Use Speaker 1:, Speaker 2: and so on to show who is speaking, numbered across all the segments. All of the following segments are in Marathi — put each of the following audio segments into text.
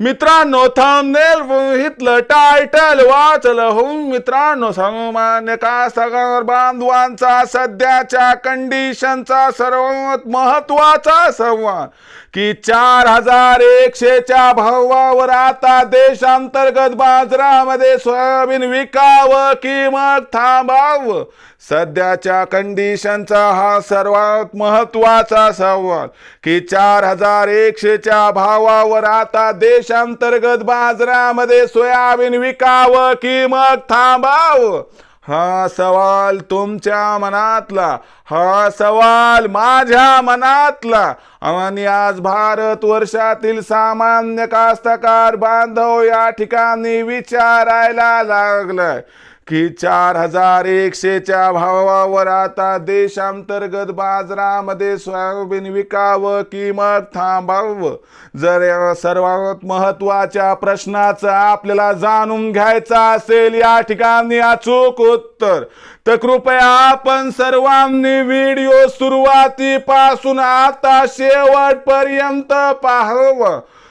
Speaker 1: मित्रांनो थांबनेल हितलं टायटल वाचलं हो मित्रांनो सामान्य कास्तकार बांधवांचा सध्याच्या कंडिशनचा सर्वात महत्त्वाचा संवाद की चार हजार एकशेच्या भावावर आता देशांतर्गत बाजारामध्ये सोयाबीन विकावं की मग थांबावं? सध्याच्या कंडिशनचा हा सर्वात महत्त्वाचा संवाद की चार हजार एकशेच्या भावावर आता देश देशांतर्गत बाजारामध्ये सोयाबीन विकावं की मग थांबावं? हा सवाल तुमच्या मनातला हा सवाल माझ्या मनातला. आणि आज भारत वर्षातील सामान्य कास्तकार बांधव या ठिकाणी विचारायला लागलाय. की चार हजार एकशेच्या भावावर आता देशांतर्गत बाजारामध्ये सोयाबीन विकावं किंमत थांबावं. जर या सर्वात महत्त्वाच्या प्रश्नाचं आपल्याला जाणून घ्यायचं असेल या ठिकाणी अचूक उत्तर. तर कृपया आपण सर्वांनी व्हिडिओ सुरुवातीपासून आता शेवटपर्यंत पाहावं.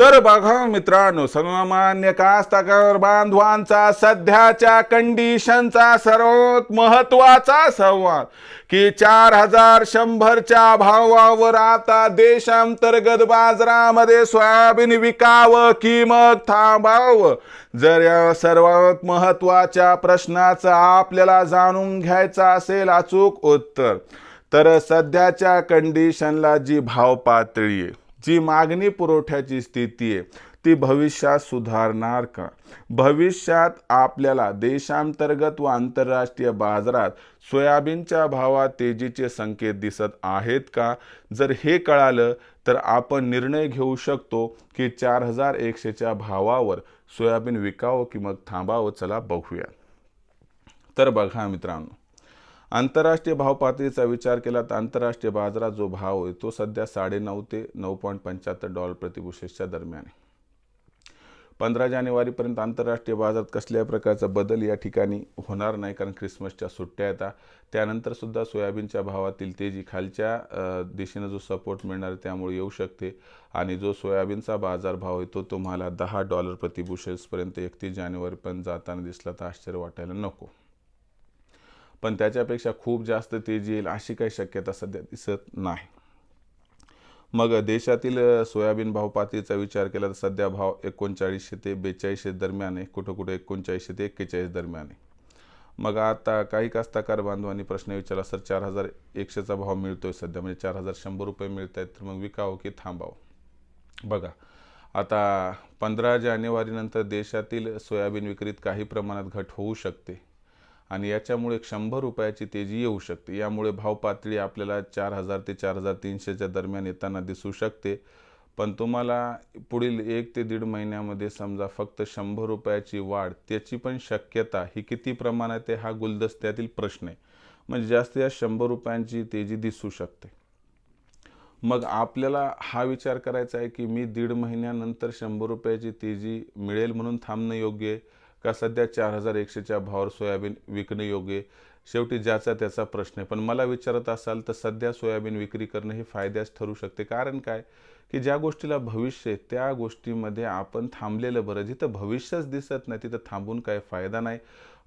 Speaker 1: तर बघा मित्रांनो सर्वमान्य कास्तकार बांधवांचा सध्याच्या कंडिशनचा सर्वात महत्त्वाचा संवाद की चार हजार शंभरच्या भावावर आता देशांतर्गत बाजारामध्ये सोयाबीन विकावं की मग थांबावं? जर या सर्वात महत्त्वाच्या प्रश्नाचं आपल्याला जाणून घ्यायचं असेल अचूक उत्तर तर सध्याच्या कंडिशनला जी भाव पातळी आहे जी मागणी पुरवठ्याची स्थिती आहे ती भविष्यात सुधारणार का? भविष्यात आपल्याला देशांतर्गत व आंतरराष्ट्रीय बाजारात सोयाबीनच्या भावात तेजीचे संकेत दिसत आहेत का? जर हे कळालं तर आपण निर्णय घेऊ शकतो की चार हजार एकशेच्या भावावर सोयाबीन विकावं की मग थांबावं? चला बघूया. तर बघा मित्रांनो आंतरराष्ट्रीय भाव पातळीचा विचार केला तर आंतरराष्ट्रीय बाजारात जो भाव आहे तो सध्या साडेनऊ ते नऊ पॉईंट पंच्याहत्तर डॉलर प्रतिबुशेसच्या दरम्यान आहे. पंधरा जानेवारीपर्यंत आंतरराष्ट्रीय बाजारात कसल्याही प्रकारचा बदल या ठिकाणी होणार नाही कारण ख्रिसमसच्या सुट्ट्या येतात त्यानंतरसुद्धा सोयाबीनच्या भावातील तेजी खालच्या दिशेनं जो सपोर्ट मिळणार त्यामुळे येऊ शकते. आणि जो सोयाबीनचा बाजारभाव आहे तो तुम्हाला दहा डॉलर प्रतिबुशेल्सपर्यंत एकतीस जानेवारीपर्यंत जाताना दिसला तर आश्चर्य वाटायला नको. पण त्याच्यापेक्षा खूप जास्त तेजी येईल अशी काही शक्यता सध्या दिसत नाही. मग देशातील सोयाबीन भाव पातळीचा विचार केला तर सध्या भाव एकोणचाळीसशे ते बेचाळीसशे दरम्यान आहे. कुठं कुठं एकोणचाळीसशे ते एक्केचाळीस दरम्यान आहे. मग आता काही कास्तकार बांधवांनी प्रश्न विचारला सर चार हजार एकशेचा भाव मिळतोय सध्या म्हणजे चार हजार शंभर रुपये मिळत आहेत तर मग विकावं की थांबावं? बघा आता पंधरा जानेवारीनंतर देशातील सोयाबीन विक्रीत काही प्रमाणात घट होऊ शकते. आणि याच्यामुळे शंभर रुपयाची तेजी येऊ शकते. यामुळे भाव पातळी आपल्याला चार हजार ते चार हजार तीनशेच्या दरम्यान येताना दिसू शकते. पण तुम्हाला पुढील एक ते दीड महिन्यामध्ये समजा फक्त शंभर रुपयाची वाढ त्याची पण शक्यता ही किती प्रमाणात आहे हा गुलदस्त्यातील प्रश्न आहे. म्हणजे जास्त या शंभर रुपयांची तेजी दिसू शकते. मग आपल्याला हा विचार करायचा आहे की मी दीड महिन्यानंतर शंभर रुपयाची तेजी मिळेल म्हणून थांबणं योग्य आहे? का सध्या चार हजार एकशेच्या भावावर सोयाबीन विकणं योग्य शेवटी ज्याचा त्याचा प्रश्न आहे. पण मला विचारत असाल तर सध्या सोयाबीन विक्री करणं हे फायद्यास ठरू शकते. कारण काय? की ज्या गोष्टीला भविष्य आहे त्या गोष्टीमध्ये आपण थांबलेलं बरं. जिथं भविष्यच दिसत नाही तिथं थांबून काय फायदा नाही.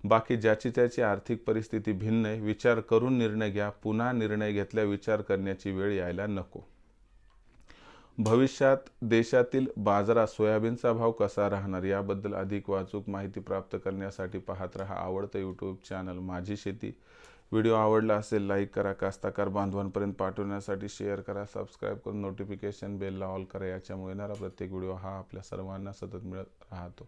Speaker 1: बाकी ज्याची त्याची आर्थिक परिस्थिती भिन्न आहे विचार करून निर्णय घ्या. पुन्हा निर्णय घेतल्या विचार करण्याची वेळ यायला नको. भविष्यात देशातील बाजारात सोयाबीनचा भाव कसा राहणार याबद्दल अधिक वाचूक माहिती प्राप्त करण्यासाठी पाहत रहा आवडतं यूट्यूब चॅनल माझी शेती. व्हिडिओ आवडला असेल लाईक करा कास्ताकार बांधवांपर्यंत पाठवण्यासाठी शेअर करा सबस्क्राईब करून नोटिफिकेशन बेलला ऑल करा याच्यामुळे येणारा प्रत्येक व्हिडिओ हा आपल्या सर्वांना सतत मिळत राहतो.